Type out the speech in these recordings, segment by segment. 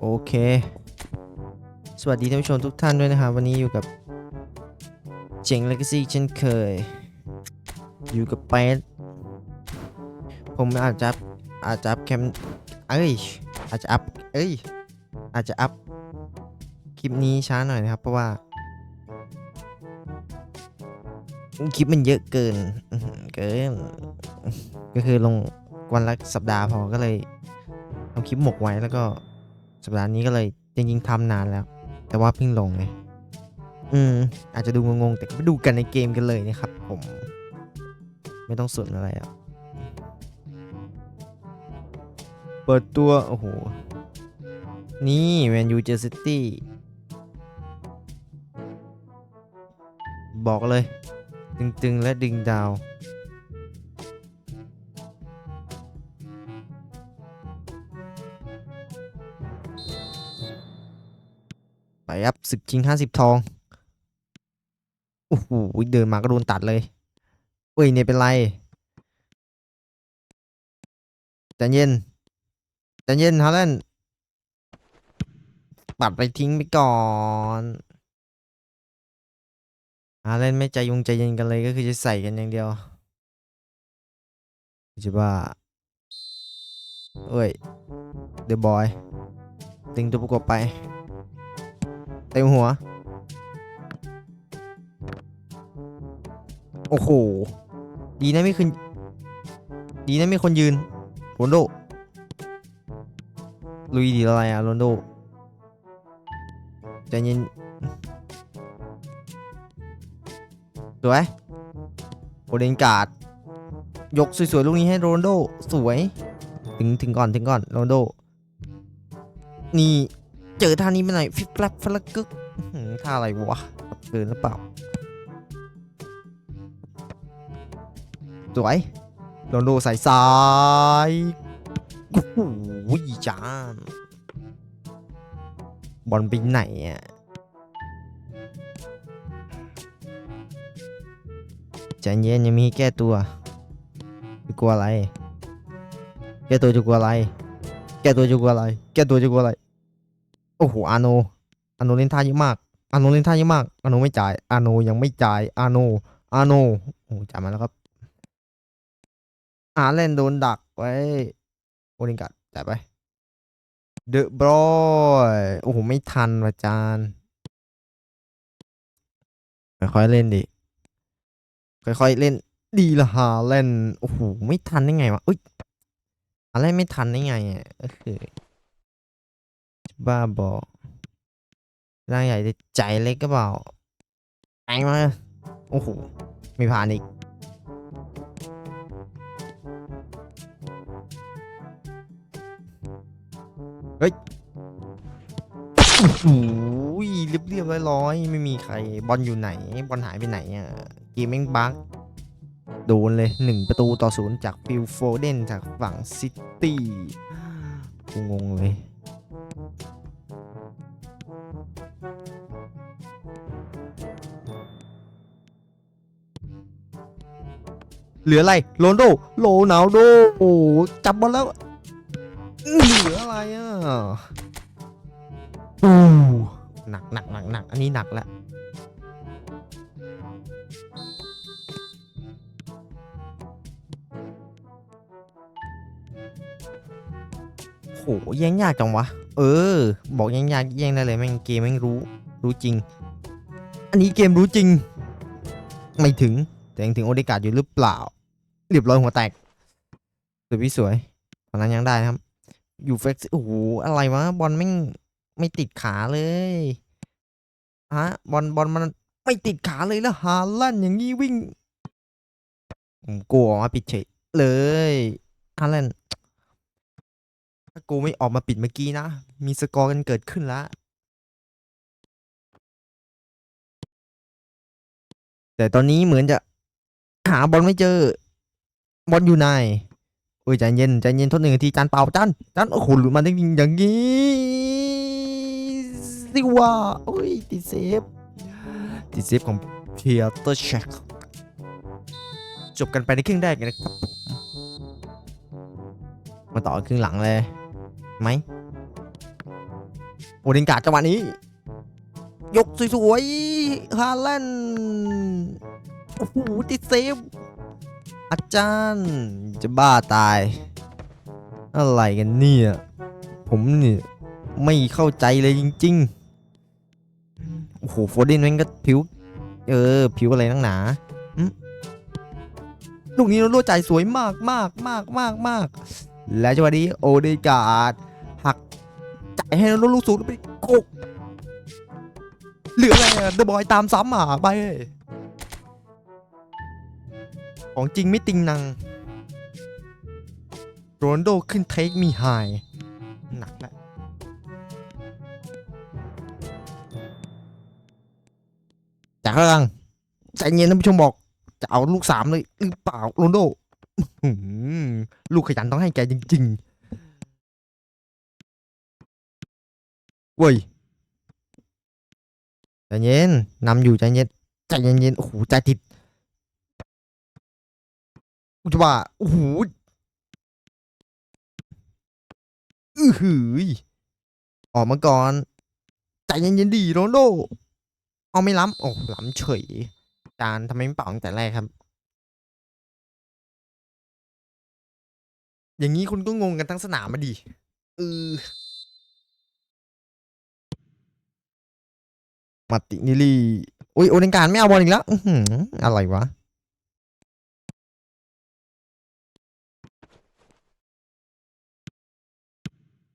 โอเค สวัสดีท่านผู้ชมทุกท่านด้วยนะครับ วันนี้อยู่กับเจ๋งเลกซี่เช่นเคย อยู่กับเป็ดผมอาจจะอาจจะอัพแคมเอ้ย อาจจะอัพ เอ้ย อาจจะอัพ คลิปนี้ช้าหน่อยนะครับ เพราะว่า คลิปมันเยอะเกิน เกิน ก็คือลงวันละสัปดาห์พอก็เลยทำคลิปหมกไว้แล้วก็ สัปดาห์นี้ก็เลยจริงๆทำนานแล้ว แต่ว่าเพิ่งลงไงอืม อาจจะดูงงๆ แต่ก็ไปดูกันในเกมกันเลยนะครับ ผม ไม่ต้องสนอะไรอะ เปิดตัว โอ้โห นี่แมนยูเจอซิตี้ บอกเลย ตึงๆ และดึงดาว ไปครับศึกชิงห้าสิบทอง โอ้โห เดินมาก็โดนตัดเลยเอ้ย เนี่ยเป็นไรใจเย็นใจเย็นฮาแลนปัดไปทิ้งไปก่อนฮาแลนไม่ใจยุงใจเย็นกันเลยก็คือจะใส่กันอย่างเดียวจะว่าเอ้ย เดอะบอยตึงตัวประกบไป ต็มหัว โอ้โห ดีนะไม่ขึ้นดีนะไม่คนยืนโรนโด ลุยดีอะไรอะโรนโดใจเย็นสวยโอเดนการ์ด ยกสวยๆ ลูกนี้ให้โรนโด สวย ถึงถึงก่อนถึงก่อนโรนโด นี่ เจอท่านี้มาหน่อยฟิปแฟลปฟลักกึกท่าอะไรวะเกินหรือเปล่า สวยโรนลโดใส่ซ้ายโอ้โหจานบอลไปไหนอะใจเย็นยังมีแก้ตัวจะกลัวอะไร แก้ตัวจะกลัวอะไร แก้ตัวจะกลัวอะไร แก้ตัวจะกลัวอะไร โอ้โหอาโนอาโนเล่นท่าเยอะมากอาโนเล่นท่าเยอะมากอาโนไม่จ่ายอาโนยังไม่จ่ายอาโนอาโนโอ้โหจ่ายมาแล้วครับอาเล่นโดนดักไว้โอลิงกัดจ่ายไปเดอะบรอยโอ้โหไม่ทันวะจานค่อยๆเล่นดิค่อยๆเล่น ดีละฮาเล่นโอ้โหไม่ทันได้ไงวะอุ้ยอะไรไม่ทันได้ไงอะก็คือ บ้าบอร่างใหญ่ใจเล็กก็เปล่าไอ้มาโอ้โหไม่ผ่านอีก เฮ้ยโอ้โหเรียบเรียบร้อยร้อยไม่มีใคร บอลอยู่ไหน บอลหายไปไหนอะเกมแม่งบั๊กโดนเลยหนึ่งประตูต่อศูนย์จากฟิลโฟเดนจากฝั่งซิตี้กูงงเลย เหลืออะไรโรนโดโรนัลโดโอ้จับบอลแล้วเหลืออะไรอะโอ้หนักหนักหนักหนักอันนี้หนักแล้วโหแย่งยากจังวะ เออ บอกแย่งยากแย่งได้เลยแม่งเกมแม่งรู้รู้จริง อันนี้เกมรู้จริง ไม่ถึงแต่ยังถึงโอเดกาดอยู่หรือเปล่า เรียบร้อยหัวแตกสวยพี่สวยตอนนั้นยังได้นะครับ อยู่เฟกซ์โอ้โหอะไรวะบอลไม่ไม่ติดขาเลยฮะบอลบอลมันไม่ติดขาเลยแล้วฮาลั่นอย่างงี้วิ่งผมกลัวออกมาปิดเฉยเลยฮาลั่นถ้ากูไม่ออกมาปิดเมื่อกี้นะ มีสกอร์กันเกิดขึ้นแล้วแต่ตอนนี้เหมือนจะหาบอลไม่เจอ บอลอยู่ไหนโอ้ยใจเย็นใจเย็นทดหนึ่งทีจานเปล่าจานจานโอ้โหหลุดมาได้ยิงอย่างงี้สิว่าอ้ยติดเซฟติดเซฟของเพียเตอร์เช็คจบกันไปในครึ่งแรกนะครับมาต่อครึ่งหลังเลยไหมโอเดนการจังหวะนี้ ยกสวยๆฮาแลนด์โอ้โหติดเซฟ อาจารย์จะบ้าตาย อะไรกันเนี่ย ผมเนี่ยไม่เข้าใจเลยจริงๆ โอ้โหโฟเดนแม่งก็ผิว เออ ผิวอะไรนักหนาลูกนี้เราลจ่ายสวยมากมากมากมากมากและจังหวะนี้โอเดกาดหักจ่ายให้เราลูกสูงไปโกกเหลืออะไรเดอะบอยตามซ้ำอะไป ของจริงไม่ติงนังโรนโดขึ้นเทคมีไฮหนักแล้วจากกำลังใจเย็นท่านผู้ชมบอก จะเอาลูกสามเลยหรือเปล่าโรนโดลูกขยันต้องให้แกจริงๆเว้ยใจเย็นนำอยู่ใจเย็นใจเย็นๆโอ้โหใจติด อุจว่าโอ้โหอือหือออกมาก่อนใจเย็นๆดีโรนโด เอาไม่ล้ำโอ้ล้ำเฉย จานทำไมไม่เป่าตั้งแต่แรกครับ อย่างนี้คุณก็งงกันทั้งสนามมาดิเออมาตินิลีอุ้ยโอเดนการไม่เอาบอลอีกแล้ว อืออะไรวะ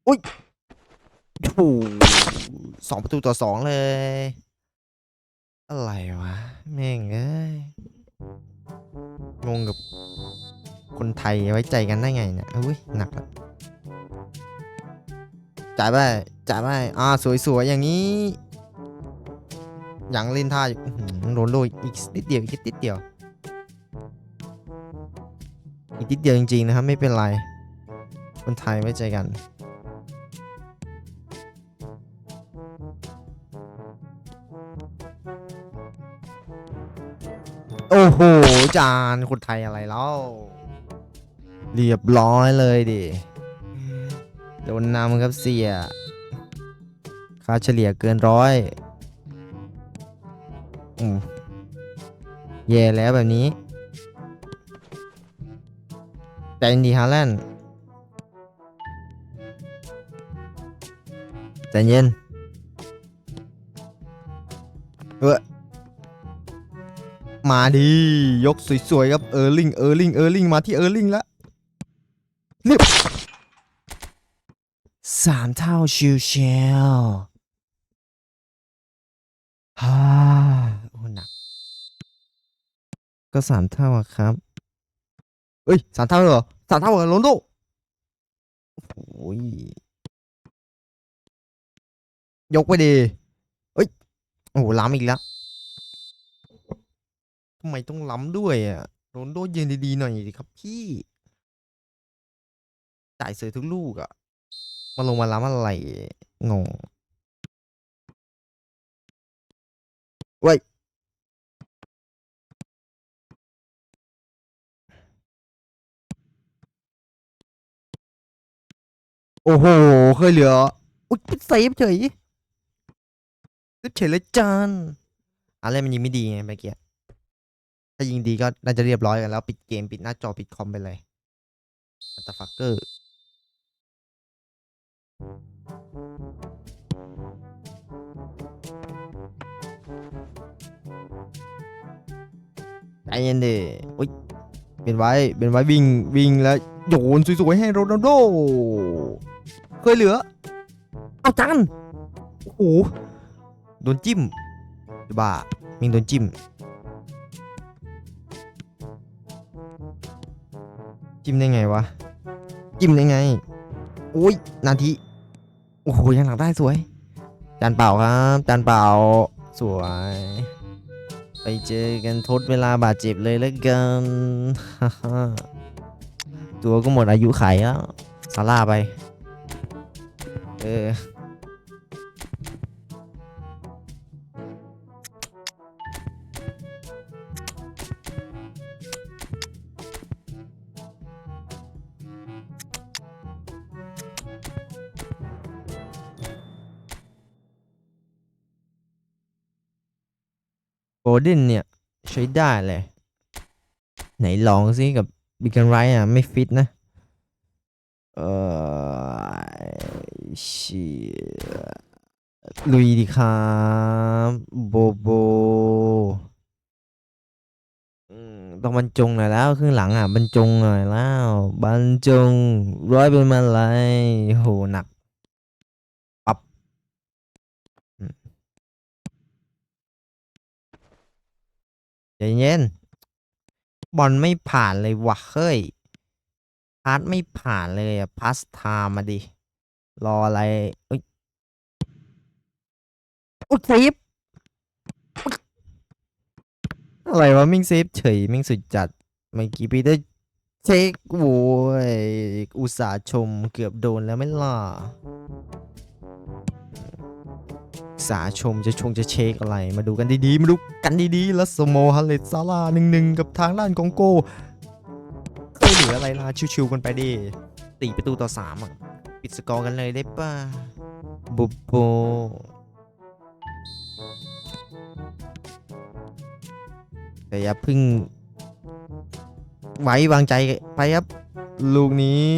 อ้โหสองประตูต่อสองเลย อะไรวะ แม่งเอ้ย งงกับคนไทยไว้ใจกันได้ไงเนี่ยอุ้ย หนักละจ่ายไปจ่ายไปอ่า สวย ๆ อย่างนี้ อย่างเล่นท่าอยู่โดนโดยอีกนิดเดียว อีกนิดเดียว อีกนิดเดียวจริง ๆ นะครับ ไม่เป็นไร คนไทยไว้ใจกัน จานคนไทยอะไรแล้วเรียบร้อยเลยดิโดนนำครับเสียค่าเฉลี่ยเกินร้อยอืมแย่แล้วแบบนี้ แต่อินดีฮาแลนด์ใจเย็น มาดียกสวยๆครับเออร์ลิงเออร์ลิงเออร์ลิงมาที่เออร์ลิงแล้วเรียบสามเท่าชิวเชลฮ่าโอ้หนัก ก็สามเท่าอะครับเอ้ยสามเท่าเหรอสามเท่าเหรอโรนลโดโอ้ยยกไปดีเอ้ยโอ้โหล้ำอีกแล้ว ทำไมต้องล้ำด้วยอะโรนโดยืนดีๆหน่อยดิครับพี่ จ่ายเสือทุกลูกอะ มาลงมาล้ำอะไร งงเว้ยโอ้โห เคยเหลือ อุ๊ยเซฟเฉยเซฟเฉยเลยจานอะไรมันยิงไม่ดีไงเมื่อกี้ ถ้ายิงดีก็น่าจะเรียบร้อยกันแล้วปิดเกมปิดหน้าจอปิดคอมไปเลยอัตฟักเกอร์ใจเย็นดิอุ้ยเป็นไว้เป็นไว้วิ่งวิ่งแล้วโยนสวยๆให้โรนัลโดเคยเหลือ เอาจันโอ้โหโดนจิ้มบ้ามิงโดนจิ้ม จิ้มได้ไงวะ จิ้มได้ไงโอ้ย นาที โอ้โห ยังหลังได้สวย จานเปล่าครับ จานเปล่า สวย ไปเจอกันทดเวลาบาดเจ็บเลยแล้วกันตัวก็หมดอายุไขแล้วซาร่าไป เออ เด้นเนี่ย ใช้ได้เลย ไหนลองซิกับบิกันไรอะ ไม่ฟิตนะ เออชีลุยดีครับโบโบต้องบรรจงหน่อยแล้วครึ่งหลังอะบรรจงหน่อยแล้วบรรจงร้อยเป็นมาลายโหหนักปับอืม ใจเย็น บอลไม่ผ่านเลยวะเฮ้ย พาร์ทไม่ผ่านเลยอะพาสไทม์มาดิ รออะไรเอ้ยอุยเซฟอะไรวะมิงเซฟเฉยมิงสุดจัดเมื่อกี้ปีเตอร์เช็คโว้ยอุตส่าห์ชมเกือบโดนแล้วไม่ล่ะ อุตสาชมจะชงจะเช็คอะไร มาดูกันดีๆ มาดูกันดีๆ แล้วสโมฮัลเลตซาราหนึ่งหนึ่งกับทางด้านของโกไม่เหลืออะไรล่ะชิวๆกันไปดิตีประตูต่อสามอะ ปิดสกอร์กันเลยได้ป่ะบุบโบแต่อย่าเพึ่ง ไว้วางใจไปครับ ลูกนี้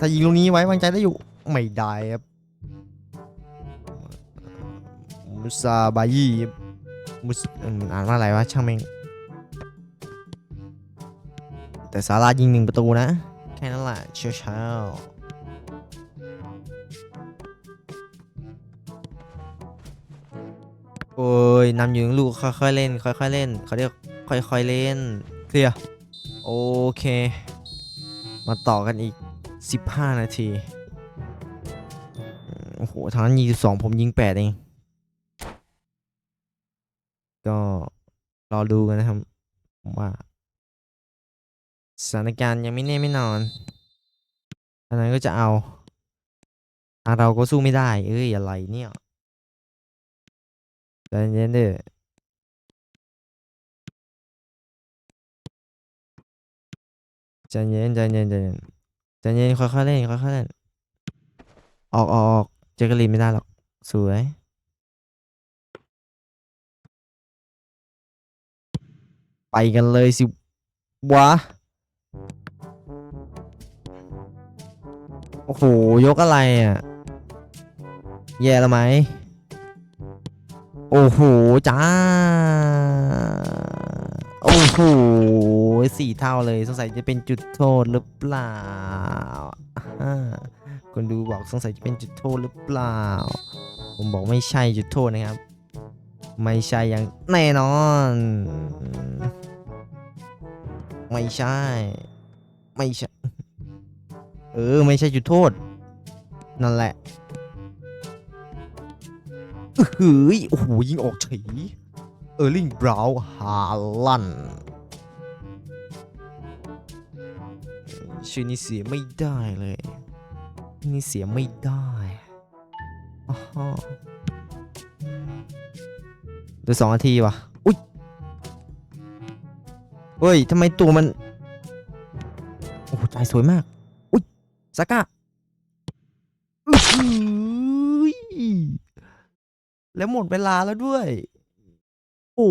ถ้ายิงลูกนี้ไว้วางใจได้อยู่ ไม่ได้ครับ มุซาบายีมุสเอิ่มอ่านว่าอะไรวะช่างแม่งแต่ซาร่ายิงหนึ่งประตูนะ แค่นั้นแหละเชียวเช้าโอ้ยนำอยู่หนึ่งลูกค่อยๆเล่น ค่อยๆเล่นเขาเรียกค่อยๆเล่น เคลียร์โอเค มาต่อกันอีก 15 นาที โอ้โหทางนั้น22ผมยิง 8 เอง ก็รอดูกันนะครับผมว่าสถานการณ์ยังไม่แน่ไม่นอนอันนั้นก็จะเอาทาเราก็สู้ไม่ได้ เอ้ยอะไรเนี่ยใจเย็นเด้อใจเย็นใจเย็นใจเย็นใจเย็นค่อยๆเล่นค่อยๆเล่นออกออกเจอกรีนไม่ได้หรอก สวย กันเลยสิวะ โอ้โห ยกอะไรอะ แย่แล้วไหม โอ้โห จ้า โอ้โหสี่เท่าเลยสงสัยจะเป็นจุดโทษหรือเปล่าอ่าคนดูบอกสงสัยจะเป็นจุดโทษหรือเปล่า ผมบอกไม่ใช่จุดโทษนะครับ ไม่ใช่อย่างแน่นอน ไม่ใช่ ไม่ใช่ เออ ไม่ใช่จุดโทษ นั่นแหละเฮ้ยโอ้โหยิงออกเฉยเออร์ลิงบราวน์ฮาลันชื่อนี้เสียไม่ได้เลย นี่เสียไม่ได้อ้าวเดี๋ยวสองนาทีวะ เฮ้ยทำไมตัวมัน โอ้โหจ่ายสวยมาก อุ้ยซาก้าแล้วหมดเวลาแล้วด้วย โอ้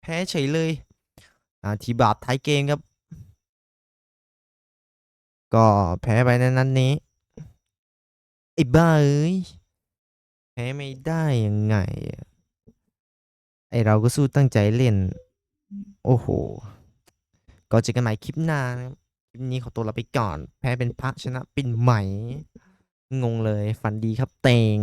แพ้เฉยเลย อ่า ทีบาปท้ายเกมครับ ก็แพ้ไปในนั้นนี้ไอ้บ้าเอ้ย แพ้ไม่ได้ยังไง ไอเราก็สู้ตั้งใจเล่น โอ้โห ก็เจอกันใหม่คลิปหน้านะครับคลิปนี้ขอตัวลาไปก่อน แพ้เป็นพระชนะเป็นไหม งงเลย ฝันดีครับเตง